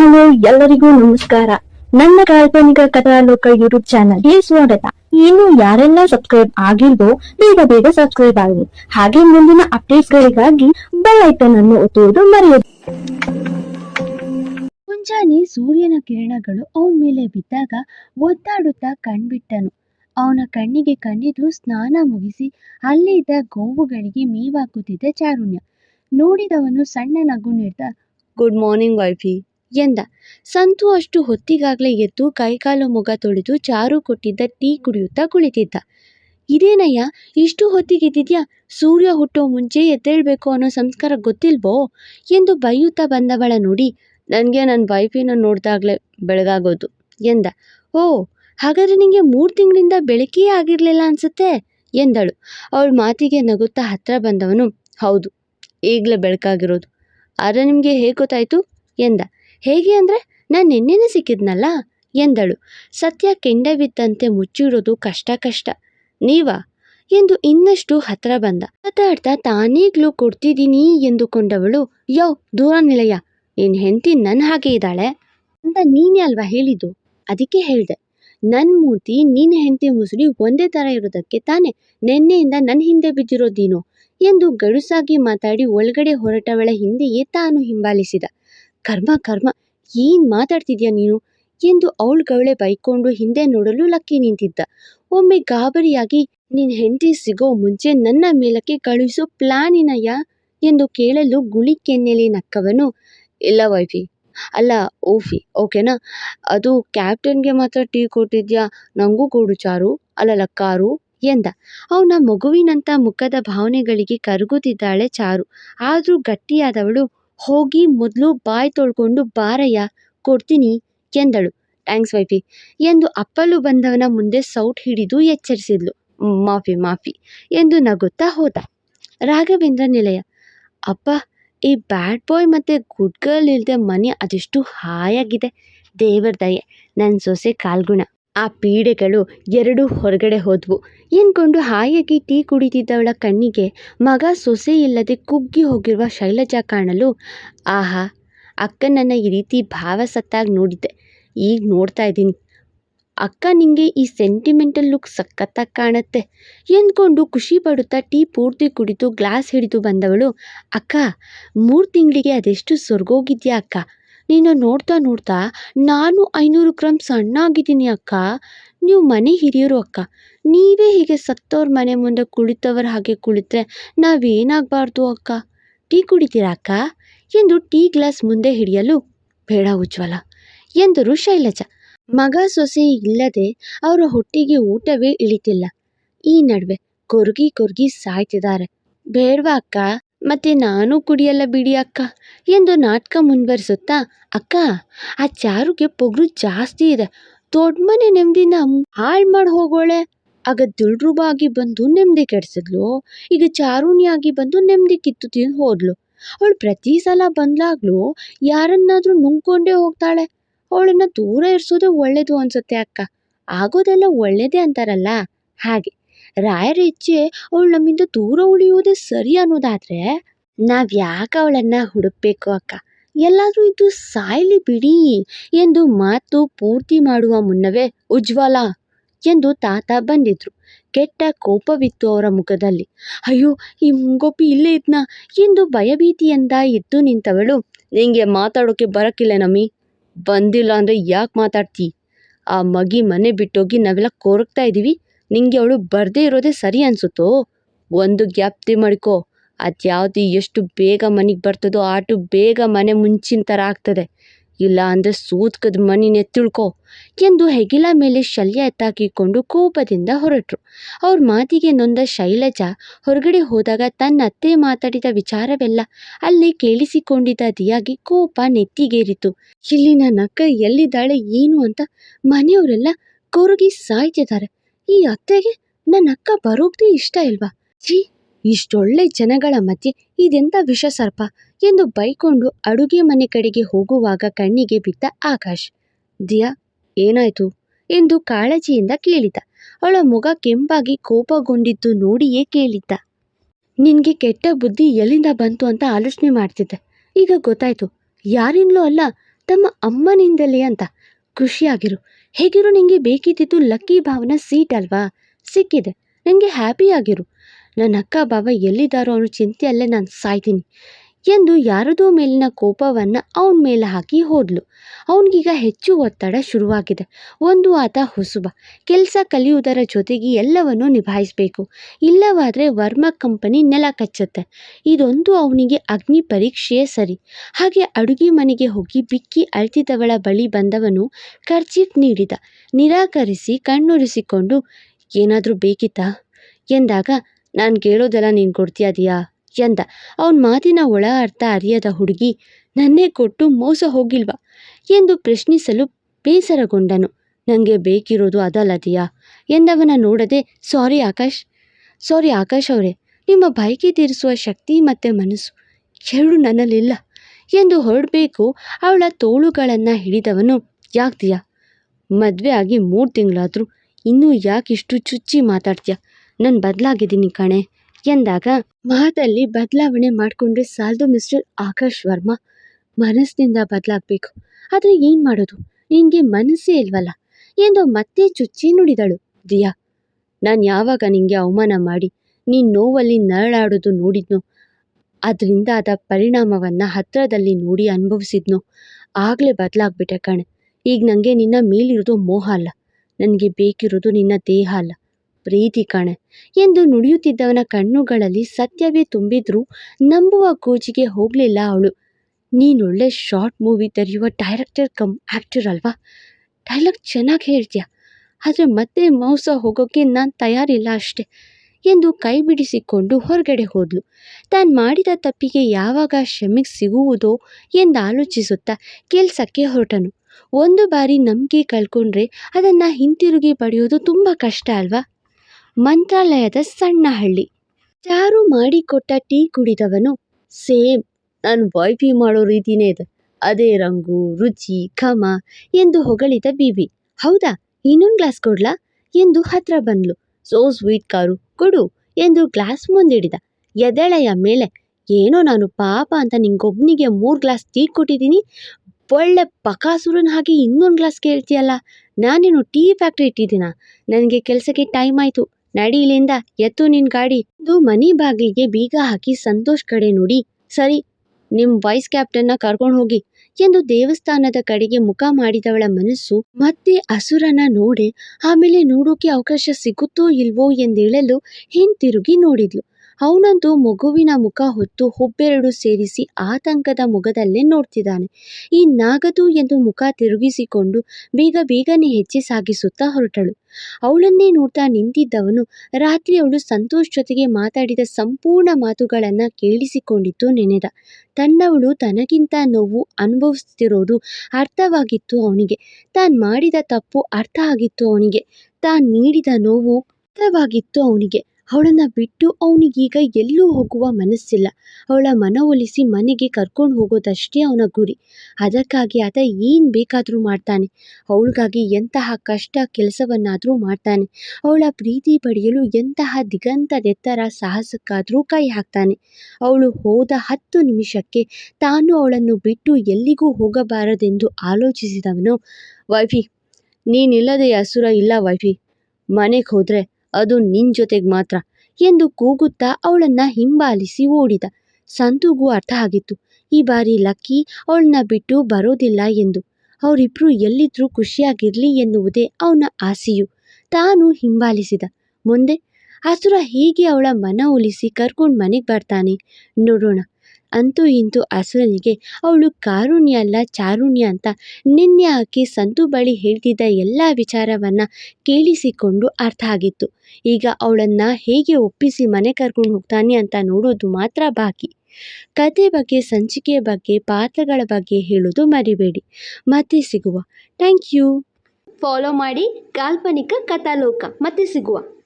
Hello, ಎಲ್ಲರಿಗೂ ನಮಸ್ಕಾರ. ನನ್ನ ಕಾಲ್ಪನಿಕ ಕಥಾಲೋಕ ಯೂಟ್ಯೂಬ್ ಚಾನಲ್ಗೆ ಸ್ವಾಗತ ಇನ್ನು ಯಾರೆಲ್ಲ ಸಬ್ಸ್ಕ್ರೈಬ್ ಆಗಿಲ್ವೋ, ಬೇಗ ಬೇಗ ಸಬ್ಸ್ಕ್ರೈಬ್ ಆಗಿ ಹಾಗೆ ಮುಂದಿನ ಅಪ್ಡೇಟ್ಸ್ ಗಳಿಗಾಗಿ ಬೆಲ್ ಐಕನ್ ಅನ್ನು ಒತ್ತುವುದು ಮರೆಯದು. ಮುಂಜಾನೆ ಸೂರ್ಯನ ಕಿರಣಗಳು ಅವನ ಮೇಲೆ ಬಿದ್ದಾಗ ಒದ್ದಾಡುತ್ತಾ ಕಣ್ಬಿಟ್ಟನು. ಅವನ ಕಣ್ಣಿಗೆ ಕಣ್ಣಿದ್ದು ಸ್ನಾನ ಮುಗಿಸಿ ಅಲ್ಲೇ ಇದ್ದ ಗೋವುಗಳಿಗೆ ಮೇವಾಕುತ್ತಿದ್ದ ಚಾರುಣ್ಯ. ನೋಡಿದವನು ಸಣ್ಣ ನಗು ನೀಡ್ದ ಗುಡ್ ಮಾರ್ನಿಂಗ್ ವೈಫಿ ಎಂದ. ಸಂತು ಅಷ್ಟು ಹೊತ್ತಿಗಾಗಲೇ ಎದ್ದು ಕೈಕಾಲು ಮುಗ ತೊಳೆದು ಚಾರು ಕೊಟ್ಟಿದ್ದ ಟೀ ಕುಡಿಯುತ್ತಾ ಕುಳಿತಿದ್ದ. ಇದೇನಯ್ಯ, ಇಷ್ಟು ಹೊತ್ತಿಗೆದ್ದಿದ್ಯಾ? ಸೂರ್ಯ ಹುಟ್ಟೋ ಮುಂಚೆ ಎದ್ದೇಳ್ಬೇಕು ಅನ್ನೋ ಸಂಸ್ಕಾರ ಗೊತ್ತಿಲ್ವೋ? ಎಂದು ಬೈಯುತ್ತಾ ಬಂದವಳ ನೋಡಿ, ನನಗೆ ನನ್ನ ವೈಫಿನ ನೋಡಿದಾಗಲೇ ಬೆಳಗಾಗೋದು ಎಂದ. ಓ, ಹಾಗಾದರೆ ನಿಮಗೆ ಮೂರು ತಿಂಗಳಿಂದ ಬೆಳಕೇ ಆಗಿರಲಿಲ್ಲ ಅನ್ಸುತ್ತೆ? ಎಂದಳು. ಅವಳ ಮಾತಿಗೆ ನಗುತ್ತಾ ಹತ್ರ ಬಂದವನು, ಹೌದು, ಈಗಲೇ ಬೆಳಕಾಗಿರೋದು. ಆದರೆ ನಿಮಗೆ ಹೇಗೆ ಗೊತ್ತಾಯಿತು? ಎಂದ. ಹೇಗೆ ಅಂದರೆ, ನಾನು ನಿನ್ನೆನೇ ಸಿಕ್ಕಿದ್ನಲ್ಲ? ಎಂದಳು. ಸತ್ಯ ಕೆಂಡವಿದ್ದಂತೆ ಮುಚ್ಚಿಡೋದು ಕಷ್ಟ ಕಷ್ಟ. ನೀವಾ? ಎಂದು ಇನ್ನಷ್ಟು ಹತ್ರ ಬಂದ. ಮಾತಾಡ್ತಾ ತಾನೀಗ್ಲೂ ಕೊಡ್ತಿದ್ದೀನಿ ಎಂದುಕೊಂಡವಳು. ಯೋ, ದೂರ ನಿಲಯ. ನಿನ್ನ ಹೆಂಡತಿ ನನ್ನ ಹಾಗೆ ಇದ್ದಾಳೆ? ಅಂತ ನೀನೇ ಅಲ್ವಾ ಹೇಳಿದ್ದು? ಅದಕ್ಕೆ ಹೇಳಿದೆ. ನನ್ನ ಮೂರ್ತಿ ನಿನ್ನ ಹೆಂಡತಿ ಮುಸುಡಿ ಒಂದೇ ಥರ ಇರೋದಕ್ಕೆ ತಾನೇ ನಿನ್ನೆಯಿಂದ ನನ್ನ ಹಿಂದೆ ಬಿದ್ದಿರೋದೇನೋ ಎಂದು ಗಡುಸಾಗಿ ಮಾತಾಡಿ ಒಳಗಡೆ ಹೊರಟವಳ ಹಿಂದೆಯೇ ತಾನು ಹಿಂಬಾಲಿಸಿದ. ಕರ್ಮ ಕರ್ಮ, ಏನು ಮಾತಾಡ್ತಿದ್ಯಾ ನೀನು? ಎಂದು ಅವಳುಗವಳೆ ಬೈಕೊಂಡು ಹಿಂದೆ ನೋಡಲು ಲಕ್ಕಿ ನಿಂತಿದ್ದ. ಒಮ್ಮೆ ಗಾಬರಿಯಾಗಿ ನಿನ್ನ ಹೆಂಡತಿ ಸಿಗೋ ಮುಂಚೆ ನನ್ನ ಮೇಲಕ್ಕೆ ಕಳುಹಿಸೋ ಪ್ಲಾನಿನಯ್ಯ ಎಂದು ಕೇಳಲು ಗುಳಿ ಕೆನ್ನೆಲಿ ನಕ್ಕವನು, ಇಲ್ಲ ವೈಫಿ, ಅಲ್ಲ ಓಫಿ, ಓಕೆನಾ? ಅದು ಕ್ಯಾಪ್ಟನ್ಗೆ ಮಾತ್ರ ಟೀ ಕೊಟ್ಟಿದ್ಯಾ? ನನಗೂ ಕೊಡು ಚಾರು ಅಲ್ಲಲ್ಲ ಕಾರು ಎಂದ. ಅವನ ಮಗುವಿನಂಥ ಮುಖದ ಭಾವನೆಗಳಿಗೆ ಕರಗುತ್ತಿದ್ದಾಳೆ ಚಾರು. ಆದರೂ ಗಟ್ಟಿಯಾದವಳು ಹೋಗಿ ಮೊದಲು ಬಾಯಿ ತೊಳ್ಕೊಂಡು ಬಾರಯ್ಯ, ಕೊಡ್ತೀನಿ ಎಂದಳು. ಥ್ಯಾಂಕ್ಸ್ ವೈಫಿ ಎಂದು ಅಪ್ಪಲು ಬಂದವನ ಮುಂದೆ ಸೌಟ್ ಹಿಡಿದು ಎಚ್ಚರಿಸಿದ್ಲು. ಮಾಫಿ ಮಾಫಿ ಎಂದು ನಗುತ್ತಾ ಹೋದ. ರಾಘವೇಂದ್ರ ನಿಲಯ. ಅಪ್ಪ, ಈ ಬ್ಯಾಡ್ ಬಾಯ್ ಮತ್ತು ಗುಡ್ ಗರ್ಲ್ ಇಲ್ಲದೆ ಮನೆ ಅದೆಷ್ಟು ಹಾಯಾಗಿದೆ. ದೇವರ ದಯೆ ನನ್ನ ಸೊಸೆ ಕಾಲ್ಗುಣ. ಆ ಪೀಡೆಗಳು ಎರಡೂ ಹೊರಗಡೆ ಹೋದ್ವು. ಎನ್ಕೊಂಡು ಹಾಯಾಗಿ ಟೀ ಕುಡಿತಿದ್ದವಳ ಕಣ್ಣಿಗೆ ಮಗ ಸೊಸೆ ಇಲ್ಲದೆ ಕುಗ್ಗಿ ಹೋಗಿರುವ ಶೈಲಜಾ ಕಾಣಲು, ಆಹಾ, ಅಕ್ಕನನ್ನು ಈ ರೀತಿ ಭಾವಸತ್ತಾಗಿ ನೋಡಿದ್ದೆ. ಈಗ ನೋಡ್ತಾ ಇದ್ದೀನಿ. ಅಕ್ಕ ನಿಂಗೆ ಈ ಸೆಂಟಿಮೆಂಟಲ್ ಲುಕ್ ಸಖತ್ತಾಗಿ ಕಾಣುತ್ತೆ. ಎಂದ್ಕೊಂಡು ಖುಷಿ ಪಡುತ್ತಾ ಟೀ ಪೂರ್ತಿ ಕುಡಿದು ಗ್ಲಾಸ್ ಹಿಡಿದು ಬಂದವಳು, ಅಕ್ಕ, ಮೂರು ತಿಂಗಳಿಗೆ ಅದೆಷ್ಟು ಸೊರ್ಗೋಗಿದ್ಯಾ ಅಕ್ಕ? ನೀನು ನೋಡ್ತಾ ನೋಡ್ತಾ ನಾನು ಐನೂರು ಗ್ರಾಮ್ ಸಣ್ಣ ಆಗಿದ್ದೀನಿ ಅಕ್ಕ. ನೀವು ಮನೆ ಹಿರಿಯರು ಅಕ್ಕ. ನೀವೇ ಹೀಗೆ ಸತ್ತವ್ರ ಮನೆ ಮುಂದೆ ಕುಳಿತವರ ಹಾಗೆ ಕುಳಿತರೆ ನಾವೇನಾಗಬಾರ್ದು ಅಕ್ಕ? ಟೀ ಕುಡಿತೀರಾ ಅಕ್ಕ? ಎಂದು ಟೀ ಗ್ಲಾಸ್ ಮುಂದೆ ಹಿಡಿಯಲು ಬೇಡ ಉಜ್ವಲ ಎಂದರು ಶೈಲಜಾ. ಮಗ ಸೊಸೆ ಇಲ್ಲದೆ ಅವರ ಹೊಟ್ಟಿಗೆ ಊಟವೇ ಇಳಿತಿಲ್ಲ. ಈ ನಡುವೆ ಕೊರಗಿ ಕೊರಗಿ ಸಾಯ್ತಿದ್ದಾರೆ. ಬೇಡವಾ ಅಕ್ಕ? ಮತ್ತೆ ನಾನು ಕುಡಿಯಲ್ಲ ಬಿಡಿ ಅಕ್ಕ ಎಂದು ನಾಟಕ ಮುಂದುವರಿಸುತ್ತಾ, ಅಕ್ಕ, ಆ ಚಾರುಗೆ ಪೊಗರು ಜಾಸ್ತಿ ಇದೆ. ದೊಡ್ಡ ಮನೆ ನೆಮ್ಮದಿನ ಹಾಳು ಮಾಡಿ ಹೋಗೋಳೆ. ಆಗ ದುಳ್ರುಬ ಆಗಿ ಬಂದು ನೆಮ್ಮದಿ ಕೆಡಿಸಿದ್ಲು. ಈಗ ಚಾರುಣಿಯಾಗಿ ಬಂದು ನೆಮ್ಮದಿ ಕಿತ್ತು ತಿಂದು ಹೋದ್ಲು. ಅವಳು ಪ್ರತಿ ಸಲ ಬಂದಾಗಲೂ ಯಾರನ್ನಾದರೂ ನುಂಗ್ಕೊಂಡೇ ಹೋಗ್ತಾಳೆ. ಅವಳನ್ನ ದೂರ ಇರಿಸೋದೇ ಒಳ್ಳೇದು ಅನ್ಸುತ್ತೆ ಅಕ್ಕ. ಆಗೋದೆಲ್ಲ ಒಳ್ಳೇದೇ ಅಂತಾರಲ್ಲ? ಹಾಗೆ. ರಾಯರ ಇಚ್ಛೆ ಅವಳು ನಮ್ಮಿಂದ ದೂರ ಉಳಿಯುವುದೇ ಸರಿ ಅನ್ನೋದಾದರೆ ನಾವು ಯಾಕೆ ಅವಳನ್ನು ಹುಡುಕ್ಬೇಕು ಅಕ್ಕ? ಎಲ್ಲಾದರೂ ಇದ್ದು ಸಾಯಲಿ ಬಿಡಿ ಎಂದು ಮಾತು ಪೂರ್ತಿ ಮಾಡುವ ಮುನ್ನವೇ ಉಜ್ವಲ ಎಂದು ತಾತ ಬಂದಿದ್ರು. ಕೆಟ್ಟ ಕೋಪವಿತ್ತು ಅವರ ಮುಖದಲ್ಲಿ. ಅಯ್ಯೋ, ಈ ಮುಂಗೋಪಿ ಇಲ್ಲೇ ಇದ್ನ ಎಂದು ಭಯಭೀತಿಯಿಂದ ಎದ್ದು ನಿಂತವಳು. ನಿಂಗೆ ಮಾತಾಡೋಕೆ ಬರಕ್ಕಿಲ್ಲ ನಮ್ಮಿ ಬಂದಿಲ್ಲ ಅಂದರೆ ಯಾಕೆ ಮಾತಾಡ್ತಿ? ಆ ಮಗಿ ಮನೆ ಬಿಟ್ಟೋಗಿ ನಾವೆಲ್ಲ ಕೊರಗ್ತಾ ಇದ್ದೀವಿ ನಿಂಗೆ ಅವಳು ಬರದೇ ಇರೋದೇ ಸರಿ ಅನ್ಸುತ್ತೋ? ಒಂದು ಗ್ಯಾಪ್ತಿ ಮಾಡ್ಕೋ. ಅದ್ಯಾವುದು ಎಷ್ಟು ಬೇಗ ಮನೆಗೆ ಬರ್ತದೋ ಆಟು ಬೇಗ ಮನೆ ಮುಂಚಿನ ಥರ ಆಗ್ತದೆ. ಇಲ್ಲ ಅಂದರೆ ಸೂತ್ಕದ ಮನಿನೇ ತಿಳ್ಕೋ ಎಂದು ಹೆಗಿಲ ಮೇಲೆ ಶಲ್ಯ ಎತ್ತಾಕಿಕೊಂಡು ಕೋಪದಿಂದ ಹೊರಟರು. ಅವ್ರ ಮಾತಿಗೆ ನೊಂದ ಶೈಲಜಾ ಹೊರಗಡೆ ಹೋದಾಗ ತನ್ನ ಅತ್ತೆ ಮಾತಾಡಿದ ವಿಚಾರವೆಲ್ಲ ಅಲ್ಲಿ ಕೇಳಿಸಿಕೊಂಡಿದ್ದ ದಿಯಾಗಿ ಕೋಪ ನೆತ್ತಿಗೇರಿತು. ಇಲ್ಲಿ ನನ್ನ ಅಕ್ಕ ಎಲ್ಲಿದ್ದಾಳೆ, ಏನು ಅಂತ ಮನೆಯವರೆಲ್ಲ ಕೊರಗಿ ಸಾಯ್ತಿದ್ದಾರೆ. ಈ ಅತ್ತೆಗೆ ನನ್ನ ಅಕ್ಕ ಬರೋಗ್ದೇ ಇಷ್ಟ ಇಲ್ವಾ? ಛೀ, ಇಷ್ಟೊಳ್ಳೆ ಜನಗಳ ಮಧ್ಯೆ ಇದೆಂಥ ವಿಷ ಸರ್ಪ ಎಂದು ಬೈಕೊಂಡು ಅಡುಗೆ ಮನೆ ಕಡೆಗೆ ಹೋಗುವಾಗ ಕಣ್ಣಿಗೆ ಬಿದ್ದ ಆಕಾಶ್. ದಿಯಾ, ಏನಾಯ್ತು? ಎಂದು ಕಾಳಜಿಯಿಂದ ಕೇಳಿದ. ಅವಳ ಮುಗ ಕೆಂಪಾಗಿ ಕೋಪಗೊಂಡಿದ್ದು ನೋಡಿಯೇ ಕೇಳಿದ್ದ. ನಿನಗೆ ಕೆಟ್ಟ ಬುದ್ಧಿ ಎಲ್ಲಿಂದ ಬಂತು ಅಂತ ಆಲೋಚನೆ ಮಾಡ್ತಿದ್ದೆ. ಈಗ ಗೊತ್ತಾಯ್ತು. ಯಾರಿಂದಲೂ ಅಲ್ಲ, ತಮ್ಮ ಅಮ್ಮನಿಂದಲೇ ಅಂತ. ಖುಷಿಯಾಗಿರು. ಹೇಗಿರು ನಿಂಗೆ ಬೇಕಿದ್ದಿದ್ದು ಲಕ್ಕಿ ಭಾವನ ಸೀಟ್ ಅಲ್ವಾ? ಸಿಕ್ಕಿದೆ. ನನಗೆ ಹ್ಯಾಪಿ ಆಗಿರು. ನನ್ನ ಅಕ್ಕ ಭಾವ ಎಲ್ಲಿದ್ದಾರೋ ಅನ್ನೋ ಚಿಂತೆಯಲ್ಲೇ ನಾನು ಸಾಯ್ತೀನಿ. ಎಂದು ಯಾರದೋ ಮೇಲಿನ ಕೋಪವನ್ನು ಅವನ ಮೇಲೆ ಹಾಕಿ ಹೋದ್ಲು. ಅವನಿಗೀಗ ಹೆಚ್ಚು ಒತ್ತಡ ಶುರುವಾಗಿದೆ. ಒಂದು ಆತ, ಹುಸುಬ, ಕೆಲಸ ಕಲಿಯುವುದರ ಜೊತೆಗೆ ಎಲ್ಲವನ್ನೂ ನಿಭಾಯಿಸಬೇಕು. ಇಲ್ಲವಾದರೆ ವರ್ಮ ಕಂಪನಿ ನೆಲ ಕಚ್ಚತ್ತೆ. ಇದೊಂದು ಅವನಿಗೆ ಅಗ್ನಿ ಪರೀಕ್ಷೆಯೇ ಸರಿ. ಹಾಗೆ ಅಡುಗೆ ಮನೆಗೆ ಹೋಗಿ ಬಿಕ್ಕಿ ಅಳ್ತಿದ್ದವಳ ಬಳಿ ಬಂದವನು ಕರ್ಚೀಫ್ ನೀಡಿದ. ನಿರಾಕರಿಸಿ ಕಣ್ಣುರಿಸಿಕೊಂಡು, ಏನಾದರೂ ಬೇಕಿತ್ತಾ? ಎಂದಾಗ, ನಾನು ಕೇಳೋದೆಲ್ಲ ನೀನು ಕೊಡ್ತೀಯದಿಯಾ ಎಂದ. ಅವನ ಮಾತಿನ ಒಳ ಅರ್ಥ ಅರಿಯದ ಹುಡುಗಿ, ನನ್ನೇ ಕೊಟ್ಟು ಮೋಸ ಹೋಗಿಲ್ವಾ? ಎಂದು ಪ್ರಶ್ನಿಸಲು ಬೇಸರಗೊಂಡನು. ನನಗೆ ಬೇಕಿರೋದು ಅದಲ್ಲದಿಯಾ ಎಂದವನ ನೋಡದೆ, ಸಾರಿ ಆಕಾಶ್ ಸಾರಿ ಆಕಾಶ್ ಅವರೇ, ನಿಮ್ಮ ಬೈಕಿ ತೀರಿಸುವ ಶಕ್ತಿ ಮತ್ತು ಮನಸ್ಸು ಎರಡು ನನ್ನಲ್ಲಿಲ್ಲ ಎಂದು ಹೊರಡಬೇಕು ಅವಳ ತೋಳುಗಳನ್ನು ಹಿಡಿದವನು. ಯಾಕ್ದಿಯಾ ಮದುವೆ ಆಗಿ ಮೂರು ತಿಂಗಳಾದರೂ ಇನ್ನೂ ಯಾಕಿಷ್ಟು ಚುಚ್ಚಿ ಮಾತಾಡ್ತೀಯ? ನಾನು ಬದಲಾಗಿದ್ದೀನಿ ಕಣೆ. ಎಂದಾಗ ಮಾತಲ್ಲಿ ಬದಲಾವಣೆ ಮಾಡಿಕೊಂಡ್ರೆ ಸಾಲದು ಮಿಸ್ಟರ್ ಆಕಾಶ್ ವರ್ಮಾ ಮನಸ್ಸಿನಿಂದ ಬದಲಾಗಬೇಕು. ಆದರೆ ಏನು ಮಾಡೋದು? ನಿನಗೆ ಮನಸ್ಸೇ ಇಲ್ವಲ್ಲ? ಎಂದು ಮತ್ತೆ ಚುಚ್ಚಿ ನುಡಿದಳು ದಿಯಾ. ನಾನು ಯಾವಾಗ ನಿನಗೆ ಅವಮಾನ ಮಾಡಿ ನೀನು ನೋವಲ್ಲಿ ನರಳಾಡೋದು ನೋಡಿದ್ನೋ? ಅದರಿಂದ ಆದ ಪರಿಣಾಮವನ್ನು ಹತ್ತಿರದಲ್ಲಿ ನೋಡಿ ಅನುಭವಿಸಿದ್ನೋ? ಆಗಲೇ ಬದಲಾಗ್ಬಿಟ್ಟೆ ಕಣೆ. ಈಗ ನನಗೆ ನಿನ್ನ ಮೇಲಿರೋದು ಮೋಹ ಅಲ್ಲ. ನನಗೆ ಬೇಕಿರೋದು ನಿನ್ನ ದೇಹ ಅಲ್ಲ. ಪ್ರೀತಿ ಕಣೆ. ಎಂದು ನುಡಿಯುತ್ತಿದ್ದವನ ಕಣ್ಣುಗಳಲ್ಲಿ ಸತ್ಯವೇ ತುಂಬಿದ್ರೂ ನಂಬುವ ಗೋಜಿಗೆ ಹೋಗಲಿಲ್ಲ ಅವಳು. ನೀನೊಳ್ಳೆ ಶಾರ್ಟ್ ಮೂವಿ ತೆರೆಯುವ ಡೈರೆಕ್ಟರ್ ಕಮ್ ಆ್ಯಕ್ಟರ್ ಅಲ್ವಾ? ಡೈಲಾಗ್ ಚೆನ್ನಾಗಿ ಹೇಳ್ತೀಯ? ಆದರೆ ಮತ್ತೆ ಮೌಸ ಹೋಗೋಕ್ಕೆ ನಾನು ತಯಾರಿಲ್ಲ ಅಷ್ಟೆ ಎಂದು ಕೈ ಬಿಡಿಸಿಕೊಂಡು ಹೊರಗಡೆ ಹೋದ್ಲು. ತಾನು ಮಾಡಿದ ತಪ್ಪಿಗೆ ಯಾವಾಗ ಕ್ಷಮೆ ಸಿಗುವುದೋ ಎಂದು ಆಲೋಚಿಸುತ್ತಾ ಕೆಲಸಕ್ಕೆ ಹೊರಟನು. ಒಂದು ಬಾರಿ ನಂಬಿಕೆ ಕಳ್ಕೊಂಡ್ರೆ ಅದನ್ನು ಹಿಂತಿರುಗಿ ಪಡೆಯೋದು ತುಂಬ ಕಷ್ಟ ಅಲ್ವಾ? ಮಂತ್ರಾಲಯದ ಸಣ್ಣ ಹಳ್ಳಿ ಚಾರು ಮಾಡಿಕೊಟ್ಟ ಟೀ ಕುಡಿದವನು, ಸೇಮ್, ನಾನು ವೈಫಿ ಮಾಡೋ ರೀತಿನೇ ಇದೆ. ಅದೇ ರಂಗು, ರುಚಿ, ಘಮ ಎಂದು ಹೊಗಳಿದ ಬೀಬಿ ಹೌದಾ, ಇನ್ನೊಂದು ಗ್ಲಾಸ್ ಕೊಡ್ಲಾ? ಎಂದು ಹತ್ರ ಬಂದ್ಲು. ಸೋ ಸ್ವೀಟ್ ಕಾರು, ಕೊಡು ಎಂದು ಗ್ಲಾಸ್ ಮುಂದಿಡಿದ. ಎದೆಳೆಯ ಮೇಲೆ, ಏನೋ ನಾನು ಪಾಪ ಅಂತ ನಿಂಗೊಬ್ಬನಿಗೆ ಮೂರು ಗ್ಲಾಸ್ ಟೀ ಕೊಟ್ಟಿದ್ದೀನಿ. ಒಳ್ಳೆ ಬಕಾಸುರನ ಹಾಗೆ ಇನ್ನೊಂದು ಗ್ಲಾಸ್ ಕೇಳ್ತೀಯಲ್ಲ. ನಾನೇನು ಟೀ ಫ್ಯಾಕ್ಟ್ರಿ ಇಟ್ಟಿದ್ದೀನಾ? ನನಗೆ ಕೆಲಸಕ್ಕೆ ಟೈಮ್ ಆಯಿತು. ನಡಿ ಇಲ್ಲಿಂದ ಎತ್ತು ನಿನ್ ಗಾಡಿ. ಎಂದು ಮನಿ ಬಾಗಿಲಿಗೆ ಬೀಗ ಹಾಕಿ ಸಂತೋಷ್ ಕಡೆ ನೋಡಿ, ಸರಿ, ನಿಮ್ ವೈಸ್ ಕ್ಯಾಪ್ಟನ್ನ ಕರ್ಕೊಂಡು ಹೋಗಿ ಎಂದು ದೇವಸ್ಥಾನದ ಕಡೆಗೆ ಮುಖ ಮಾಡಿದವಳ ಮನಸ್ಸು ಮತ್ತೆ ಅಸುರನ ನೋಡಿ, ಆಮೇಲೆ ನೋಡೋಕೆ ಅವಕಾಶ ಸಿಗುತ್ತೋ ಇಲ್ವೋ ಎಂದೇಳಲು ಹಿಂತಿರುಗಿ ನೋಡಿದ್ಲು. ಅವನಂತೂ ಮಗುವಿನ ಮುಖ ಹೊತ್ತು ಹುಬ್ಬೆರಡು ಸೇರಿಸಿ ಆತಂಕದ ಮುಖದಲ್ಲೇ ನೋಡ್ತಿದ್ದಾನೆ. ಈ ನಾಗದು ಎಂದು ಮುಖ ತಿರುಗಿಸಿಕೊಂಡು ಬೇಗ ಬೇಗನೆ ಹೆಜ್ಜೆ ಸಾಗಿಸುತ್ತಾ ಹೊರಟಳು. ಅವಳನ್ನೇ ನೋಡ್ತಾ ನಿಂತಿದ್ದವನು ರಾತ್ರಿ ಅವಳು ಸಂತೋಷ್ ಜೊತೆಗೆ ಮಾತಾಡಿದ ಸಂಪೂರ್ಣ ಮಾತುಗಳನ್ನು ಕೇಳಿಸಿಕೊಂಡಿದ್ದು ನೆನೆದ. ತನ್ನವಳು ತನಗಿಂತ ನೋವು ಅನುಭವಿಸ್ತಿರೋದು ಅರ್ಥವಾಗಿತ್ತು ಅವನಿಗೆ. ತಾನು ಮಾಡಿದ ತಪ್ಪು ಅರ್ಥ ಆಗಿತ್ತು ಅವನಿಗೆ. ತಾನು ನೀಡಿದ ನೋವು ಅರ್ಥವಾಗಿತ್ತು ಅವನಿಗೆ. ಅವಳನ್ನು ಬಿಟ್ಟು ಅವನಿಗೀಗ ಎಲ್ಲೂ ಹೋಗುವ ಮನಸ್ಸಿಲ್ಲ. ಅವಳ ಮನವೊಲಿಸಿ ಮನೆಗೆ ಕರ್ಕೊಂಡು ಹೋಗೋದಷ್ಟೇ ಅವನ ಗುರಿ. ಅದಕ್ಕಾಗಿ ಆತ ಏನು ಬೇಕಾದರೂ ಮಾಡ್ತಾನೆ. ಅವಳಿಗಾಗಿ ಎಂತಹ ಕಷ್ಟ ಕೆಲಸವನ್ನಾದರೂ ಮಾಡ್ತಾನೆ. ಅವಳ ಪ್ರೀತಿ ಪಡೆಯಲು ಎಂತಹ ದಿಗಂತದೆತ್ತರ ಸಾಹಸಕ್ಕಾದರೂ ಕೈ ಹಾಕ್ತಾನೆ. ಅವಳು ಹೋದ ಹತ್ತು ನಿಮಿಷಕ್ಕೆ ತಾನು ಅವಳನ್ನು ಬಿಟ್ಟು ಎಲ್ಲಿಗೂ ಹೋಗಬಾರದೆಂದು ಆಲೋಚಿಸಿದವನು ವೈಫಿ. ನೀನಿಲ್ಲದೆ ಹಸುರ ಇಲ್ಲ ವೈಫಿ. ಮನೆಗೆ ಹೋದರೆ ಅದು ನಿನ್ನ ಜೊತೆಗೆ ಮಾತ್ರ ಎಂದು ಕೂಗುತ್ತಾ ಅವಳನ್ನು ಹಿಂಬಾಲಿಸಿ ಓಡಿದ. ಸಂತುಗೂ ಅರ್ಥ ಆಗಿತ್ತು. ಈ ಬಾರಿ ಲಕ್ಕಿ ಅವಳನ್ನ ಬಿಟ್ಟು ಬರೋದಿಲ್ಲ ಎಂದು. ಅವರಿಬ್ರು ಎಲ್ಲಿದ್ರೂ ಖುಷಿಯಾಗಿರಲಿ ಎನ್ನುವುದೇ ಅವನ ಆಸೆಯು. ತಾನು ಹಿಂಬಾಲಿಸಿದ. ಮುಂದೆ ಹಸುರ ಹೀಗೆ ಅವಳ ಮನ ಒಲಿಸಿ ಕರ್ಕೊಂಡು ಮನೆಗೆ ಬರ್ತಾನೆ? ನೋಡೋಣ. ಅಂತೂ ಇಂತೂ ಅಸುರನಿಗೆ, ಅವಳು ಕಾರುಣ್ಯ ಅಲ್ಲ, ಚಾರುಣ್ಯ ಅಂತ ನಿನ್ನೆ ಆಕೆ ಸಂತು ಬಳಿ ಹೇಳ್ತಿದ್ದ ಎಲ್ಲ ವಿಚಾರವನ್ನು ಕೇಳಿಸಿಕೊಂಡು ಅರ್ಥ ಆಗಿತ್ತು. ಈಗ ಅವಳನ್ನು ಹೇಗೆ ಒಪ್ಪಿಸಿ ಮನೆ ಕರ್ಕೊಂಡು ಹೋಗ್ತಾನೆ ಅಂತ ನೋಡೋದು ಮಾತ್ರ ಬಾಕಿ. ಕತೆ ಬಗ್ಗೆ ಸಂಚಿಕೆಯ ಬಗ್ಗೆ, ಪಾತ್ರಗಳ ಬಗ್ಗೆ ಹೇಳೋದು ಮರಿಬೇಡಿ. ಮತ್ತೆ ಸಿಗುವ. Thank you. ಫಾಲೋ ಮಾಡಿ ಕಾಲ್ಪನಿಕ ಕಥಾಲೋಕ. ಮತ್ತೆ ಸಿಗುವ.